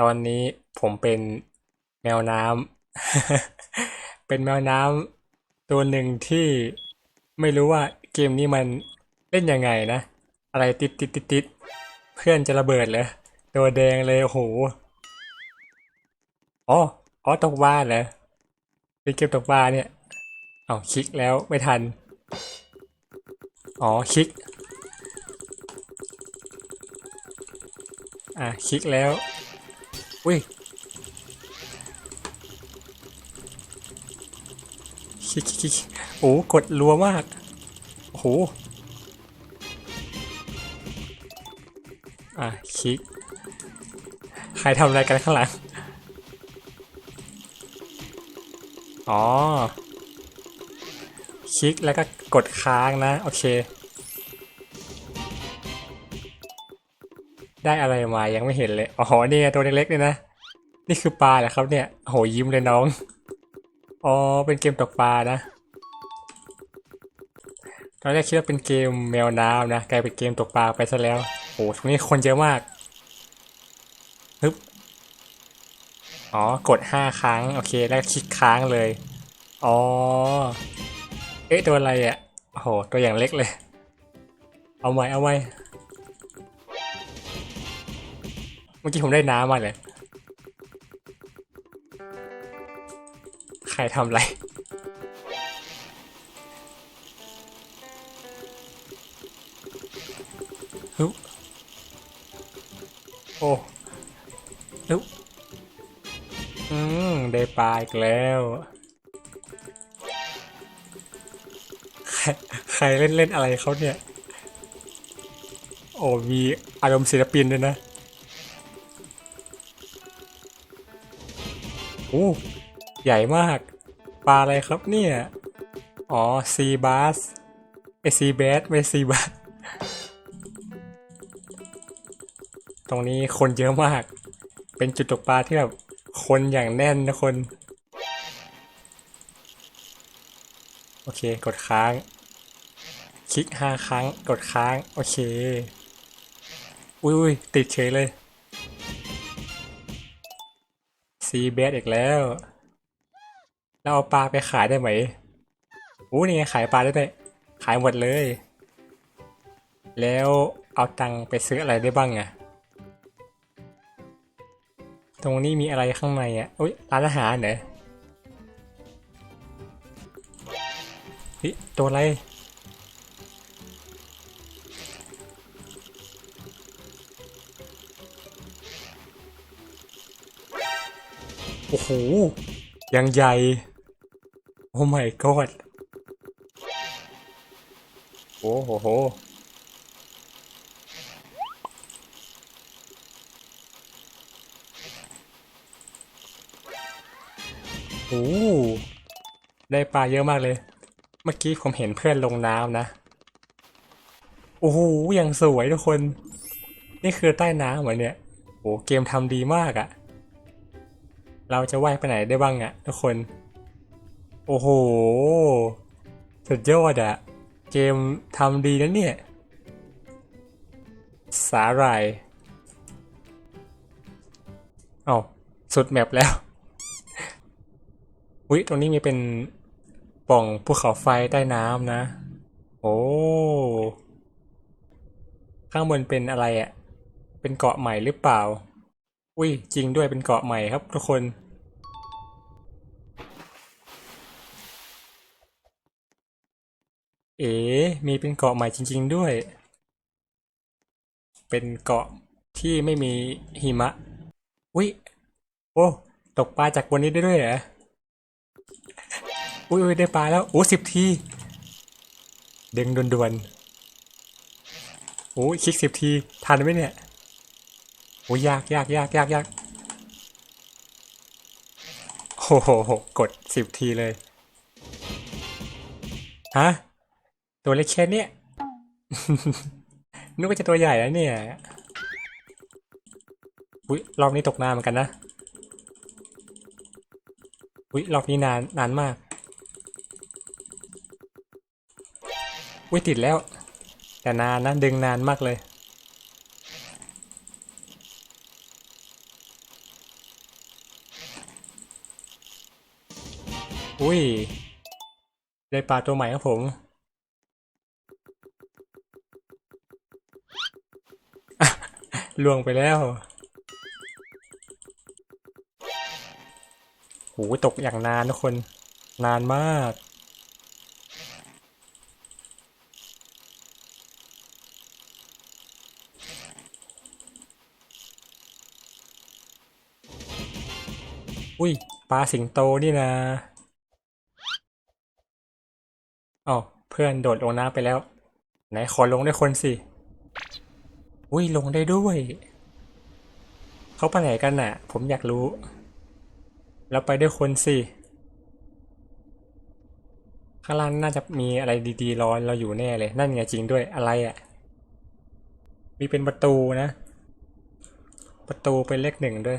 ตอนนี้ผมเป็นแมวน้ำ เป็นแมวน้ำตัวหนึ่งที่ไม่รู้ว่าเกมนี้มันเล่นยังไงนะ อะไรติดติดติดติดเพื่อนจะระเบิดเลยตัวแดงเลยโอ้โหอ๋ออ๋อตกปลาเหรอเป็นเกมตกปลาเนี่ยเอาคลิกแล้วไม่ทัน อ๋อคลิก อะคลิกแล้ว อุ้ยคิกคิกโอ้กดรัวมาก โอ้โห อะคลิก ใครทำอะไรกันข้างหลัง อ๋อ คลิกแล้วก็กดค้างนะ โอเค ได้อะไรมายังไม่เห็นเลย อ๋อนี่ตัวเล็กๆเนี่ยนะ นี่คือปลาเหรอครับเนี่ย โหยิ้มเลยน้อง อ๋อ เป็นเกมตกปลานะ ตอนแรกคิดว่าเป็นเกมแมวน้ำนะ กลายเป็นเกมตกปลาไปซะแล้ว โหตรงนี้คนเยอะมากฮึบ อ๋อ กดห้าครั้ง โอเค แล้วคลิกค้างเลย อ๋อ เอ๊ะ ตัวอะไรอะโอ้โห ตัวอย่างเล็กเลย เอาไว้เอาไว้ เมื่อกี้ผมได้น้ำมาเลย ใครทำอะไรฮึบโอ้ฮึบอืม ได้ปลาอีกแล้ว ใครใครเล่นเล่นอะไรเขาเนี่ย โอ้มีอารมณ์ศิลปินด้วยนะ โอ้ใหญ่มาก ปลาอะไรครับเนี่ย อ๋อซีบาสไอซีแบสไม่ซีบาสตรงนี้คนเยอะมาก เป็นจุดตกปลาที่แบบคนอย่างแน่นนะคน โอเค กดค้าง คลิกห้าครั้ง กดค้าง โอเค อุ้ยติดเฉยเลย ซีเบสอีกแล้วเราเอาปลาไปขายได้ไหมอู้นี่ไงขายปลาได้ด้วยขายหมดเลย แล้วเอาตังไปซื้ออะไรได้บ้างอะตรงนี้มีอะไรข้างในอะอุ้ยร้านอาหารเหรอเฮ้ยตัวอะไร โอ้โห ยังใหญ่ โอ้ my god โอ้โหโห โอ้ได้ปลาเยอะมากเลย เมื่อกี้ผมเห็นเพื่อนลงน้ำนะ โอ้โหยังสวยทุกคน นี่คือใต้น้ำเหมือนเนี่ย โอ้เกมทำดีมากอะ เราจะว่ายไปไหนได้บ้างอะทุกคน โอ้โห สุดยอดอะเกมทำดีนะเนี่ย สาหร่ายเอาสุดแมปแล้ว อุ๊ย ตรงนี้มีเป็นป่องภูเขาไฟใต้น้ำนะ โอ้ ข้างบนเป็นอะไรอะเป็นเกาะใหม่หรือเปล่า อุ้ย จริงด้วยเป็นเกาะใหม่ครับทุกคน เอ๋ มีเป็นเกาะใหม่จริง ๆด้วย เป็นเกาะที่ไม่มีหิมะ อุ้ย โอ้ ตกปลาจากบนนี้ได้ด้วยเหรออุ้ยอุ้ยได้ปลาแล้ว โอ้สิบทีเด้งด่วนๆ โอ้คลิกสิบที ทันไหมเนี่ย โอ้ยยากยากยากยากยากโอ้โห กดสิบทีเลย ฮะ ตัวเล็กแค่เนี้ยนึกว่าจะตัวใหญ่แล้วเนี่ย อุ้ยรอบนี้ตกนานเหมือนกันนะ อุ้ยรอบนี้นานนานมาก อุ้ยติดแล้ว แต่นานนะดึงนานมากเลย อุ้ย ได้ปลาตัวใหม่ครับผม ล่วงไปแล้วโหตกอย่างนานทุกคน นานมาก อุ้ยปลาสิงโตนี่นะอ๋อเพื่อนโดดลงน้ำไปแล้ว ไหนขอลงด้วยคนสิ อุ้ยลงได้ด้วย เขาไปไหนกันน่ะ ผมอยากรู้ แล้วไปด้วยคนสิ ข้างล่างน่าจะมีอะไรดีๆรอเราอยู่แน่เลย นั่นไงจริงด้วยอะไรอะ มีเป็นประตูนะ ประตูเป็นเลขหนึ่งด้วย